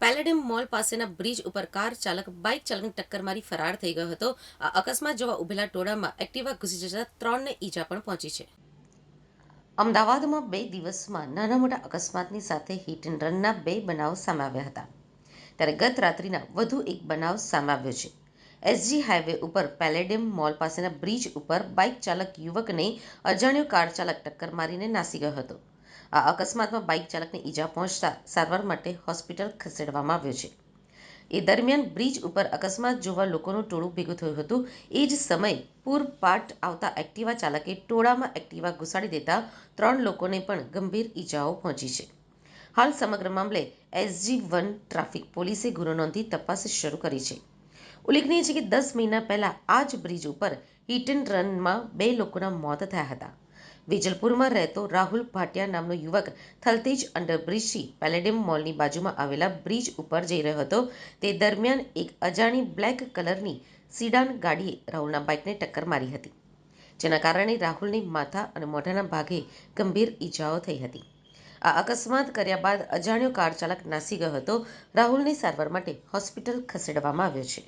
Palladium mall પાસેના bridge ઉપર car ચાલક, બાઇક ચાલકને ટક્કર મારી ફરાર થઈ ગયો હતો. આ અકસ્માત જોવા ઉભેલા ટોળામાં એક્ટિવા ઘૂસી જતા ત્રણને ઈજા પણ પહોંચી છે. અમદાવાદમાં બે દિવસમાં નાના મોટા અકસ્માતની સાથે હિટ એન્ડ રનના બે બનાવ સામે આવ્યા હતા. ત્યારે ગત રાત્રિના વધુ એક બનાવ સામે આવ્યો છે. એસજી હાઈવે ઉપર પેલેડિયમ મોલ પાસેના બ્રિજ ઉપર બાઇક ચાલક યુવકને અજાણ્યો કાર ચાલક ટક્કર મારીને નાસી ગયો હતો. આ અકસ્માતમાં બાઇક ચાલકને ઈજા પહોંચતા સારવાર માટે હોસ્પિટલ ખસેડવામાં આવ્યો છે. એ દરમિયાન બ્રિજ ઉપર અકસ્માત જોવા લોકોનું ટોળું ભેગું થયું હતું. એ જ સમયે પૂરપાટ આવતા એક્ટિવા ચાલકે ટોળામાં એક્ટિવા ઘુસાડી દેતા ત્રણ લોકોને પણ ગંભીર ઈજાઓ પહોંચી છે. હાલ સમગ્ર મામલે એસજી વન ટ્રાફિક પોલીસે ગુનો નોંધી તપાસ શરૂ કરી છે. ઉલ્લેખનીય છે કે દસ મહિના પહેલા આ જ બ્રિજ ઉપર હિટ એન્ડ રનમાં બે લોકોના મોત થયા હતા. વેજલપુરમાં રહેતો રાહુલ ભાટિયા નામનો યુવક થલતેજ અંડરબ્રિજથી પેલેડિયમ મોલની બાજુમાં આવેલા બ્રિજ ઉપર જઈ રહ્યો હતો. તે દરમિયાન એક અજાણી બ્લેક કલરની સિડાન ગાડીએ રાહુલના બાઇકને ટક્કર મારી હતી, જેના કારણે રાહુલની માથા અને મોઢાના ભાગે ગંભીર ઈજાઓ થઈ હતી. આ અકસ્માત કર્યા બાદ અજાણ્યો કાર ચાલક નાસી ગયો હતો. રાહુલને સારવાર માટે હોસ્પિટલ ખસેડવામાં આવ્યો છે.